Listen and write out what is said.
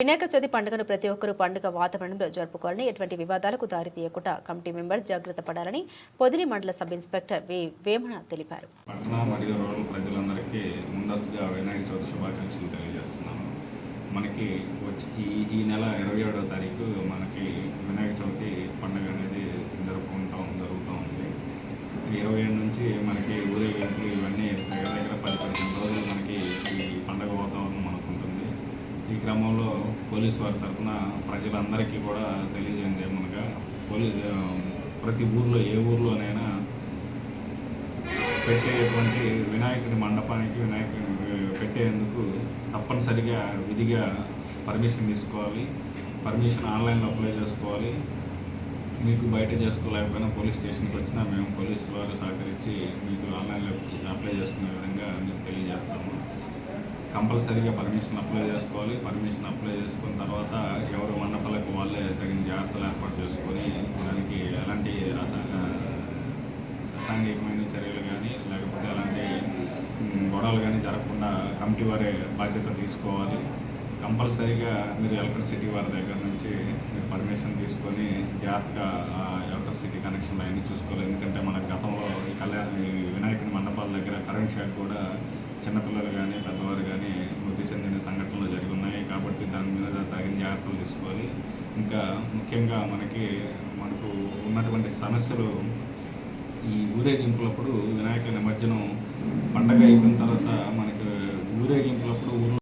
వినాయక చవితి పండుగను ప్రతి ఒక్కరూ పండుగ వాతావరణంలో జరుపుకోవాలని ఎటువంటి వివాదాలకు దారి తీయకుండా కమిటీ మెంబర్ జాగ్రత్త పడాలని పొదిలి మండల సబ్ ఇన్స్పెక్టర్ వి వేమణ తెలిపారు. పట్టణ మరియు రూరల్ ప్రజలందరికీ ముందస్తుగా వినాయక చవితి శుభాకాంక్షలు తెలియజేస్తున్నాను. మనకి వచ్చి ఈ నెల ఇరవై ఏడో తారీఖు మనకి ఈ క్రమంలో పోలీసు వారి తరఫున ప్రజలందరికీ కూడా తెలియజేయండి. ఏమనగా పోలీ ప్రతి ఊర్లో ఏ ఊర్లోనైనా పెట్టేటువంటి వినాయకుడి మండపానికి వినాయకుడిని పెట్టేందుకు తప్పనిసరిగా విధిగా పర్మిషన్ తీసుకోవాలి. పర్మిషన్ ఆన్లైన్లో అప్లై చేసుకోవాలి. మీకు బయట చేసుకోలేకపోయినా పోలీస్ స్టేషన్కి వచ్చినా మేము పోలీసు వారు సహకరించి మీకు ఆన్లైన్లో అప్లై చేసుకునే విధంగా కంపల్సరీగా పర్మిషన్ అప్లై చేసుకోవాలి. పర్మిషన్ అప్లై చేసుకున్న తర్వాత ఎవరు మండపాలకు వాళ్ళే తగిన జాగ్రత్తలు ఏర్పాటు చేసుకొని దానికి ఎలాంటి రసాంగికమైన చర్యలు కానీ లేకపోతే అలాంటి గొడవలు కానీ జరగకుండా కమిటీ వారే బాధ్యత తీసుకోవాలి. కంపల్సరీగా మీరు ఎలక్ట్రిసిటీ వారి దగ్గర నుంచి మీరు పర్మిషన్ తీసుకొని జాగ్రత్తగా ఎలక్ట్రిసిటీ కనెక్షన్ అవన్నీ చూసుకోవాలి. ఎందుకంటే మన గతంలో ఈ కళ్యాణ వినాయకుని మండపాల దగ్గర కరెంట్ షాక్ కూడా చిన్నపిల్లలు కానీ పెద్దవారు కానీ మృతి చెందిన సంఘటనలు జరిగి ఉన్నాయి కాబట్టి దాని మీద తగిన జాగ్రత్తలు తీసుకోవాలి. ఇంకా ముఖ్యంగా మనకి మనకు ఉన్నటువంటి సమస్యలు ఈ ఊరేగింపులప్పుడు వినాయక నిమజ్జనం పండగ అయిపోయిన తర్వాత మనకు ఊరేగింపులప్పుడు ఊరు